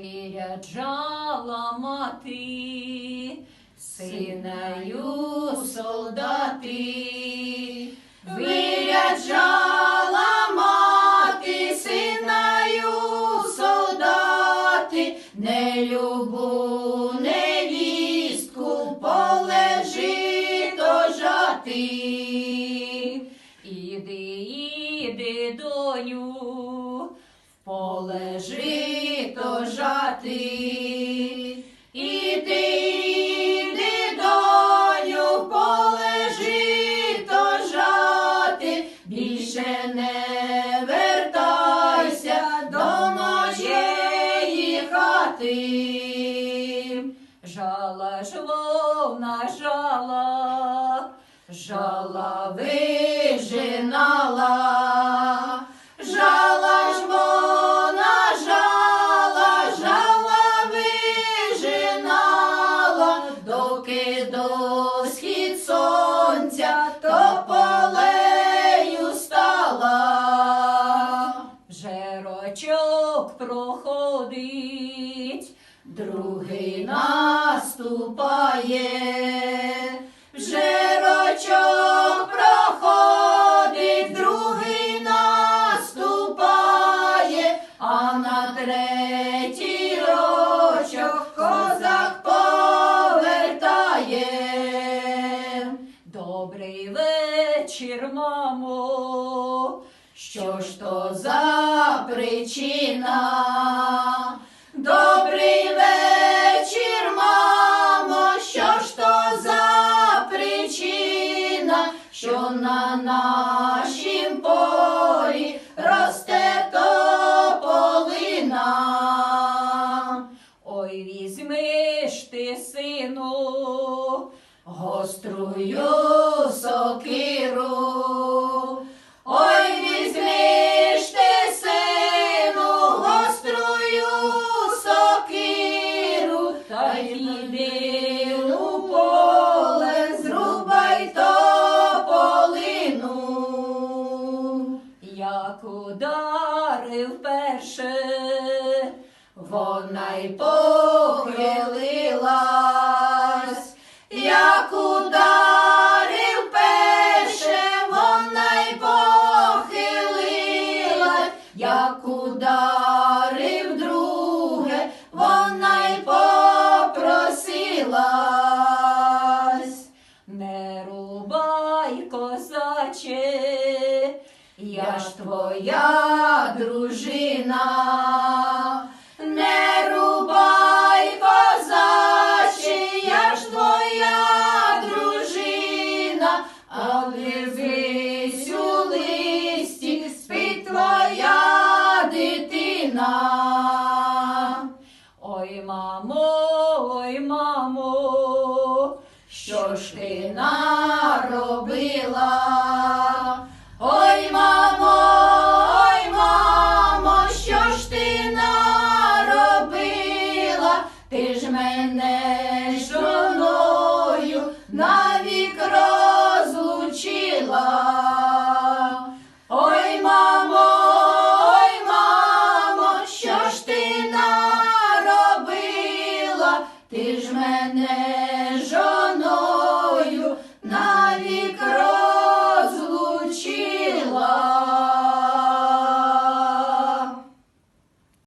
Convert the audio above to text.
Виряджала мати, синаю солдати, виряджала мати, синаю солдати, не любу невістку полежи дожати. Іди, іди, доню, в поле жито жати. Іди, іди, доню, в поле жито жати. Більше не вертайся до моєї хати. Жала ж вовна жала, жала вижинала, Проходить, другий наступає. Жерочок проходить, другий наступає, а на третій рочок козак повертає. Добрий вечір, мамо. Що ж то за причина? Добрий вечір, мамо, що ж то за причина, що на нашім полі росте тополина. Ой, візьми ж ти, сину, гострую вона й похилилась, як ударив перше, вона й похилилась, як ударив друге, вона й попросилась. Не рубай, козаче, я ж твоя дружина. мамо, ой, мамо, що ж ти наробила? Ой, мамо, ой, мамо, що ж ти наробила? Ти ж мене.